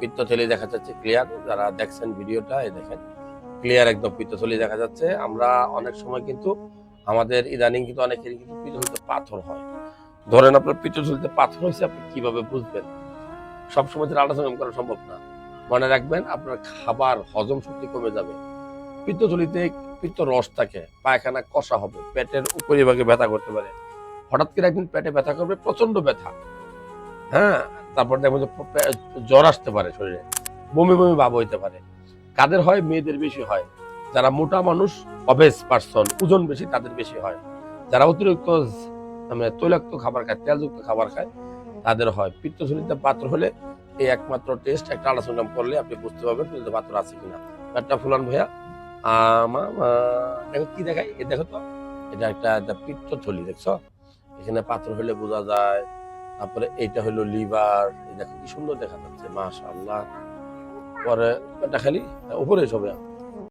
পিত্তথলি দেখা যাচ্ছে ক্লিয়ার, যারা দেখছেন ভিডিওটা, এই দেখেন, ক্লিয়ার একদম পিত্তথলি দেখা যাচ্ছে। আমরা অনেক সময় কিন্তু আমাদের ইদানিং কিন্তু অনেকেরই কিন্তু পিত্তথলিতে পাথর হয়। ধরেন আপনার পিত্তথলিতে পাথর হয়েছে, আপনি কীভাবে বুঝবেন? সবসময় আল্ট্রাসাউন্ড করা সম্ভব না। মনে রাখবেন, আপনার খাবার হজম শক্তি কমে যাবে। পিত্তথলিতে পিত্ত রস থাকে, পায়খানা কষা হবে, পেটের উপরিভাগে ব্যথা করতে পারে। হঠাৎ করে একদিন পেটে ব্যথা করবে প্রচণ্ড ব্যথা। হ্যাঁ তারপর দেখবেন যে জ্বর আসতে পারে শরীরে। বমি বমি ভাব হইতে পারে। কাদের হয়? মেয়েদের বেশি হয়। যারা মোটা মানুষ অবেস পার্সন ওজন বেশি, তাদের বেশি হয়। যারা অতিরিক্ত মানে তৈলাক্ত খাবার খায়, তেলযুক্ত খাবার খায়, তাদের হয়। পিত্তথলিতে পাত্র হলে এই একমাত্র টেস্ট একটা আলোচনা করলে আপনি বুঝতে পারবেন পিত্ত পাত্র আছে কিনা। একটা ফুলান ভাইয়া। আমা দেখো কি দেখাই এ দেখো তো, এটা একটা একটা পিত্তথলি, দেখছ? এখানে পাত্র হলে বোঝা যায় তারপরে এইটা হলো লিভার এটা কি সুন্দর দেখা যাচ্ছে, মাশাআল্লাহ। পরে এটা খালি উপরে সবে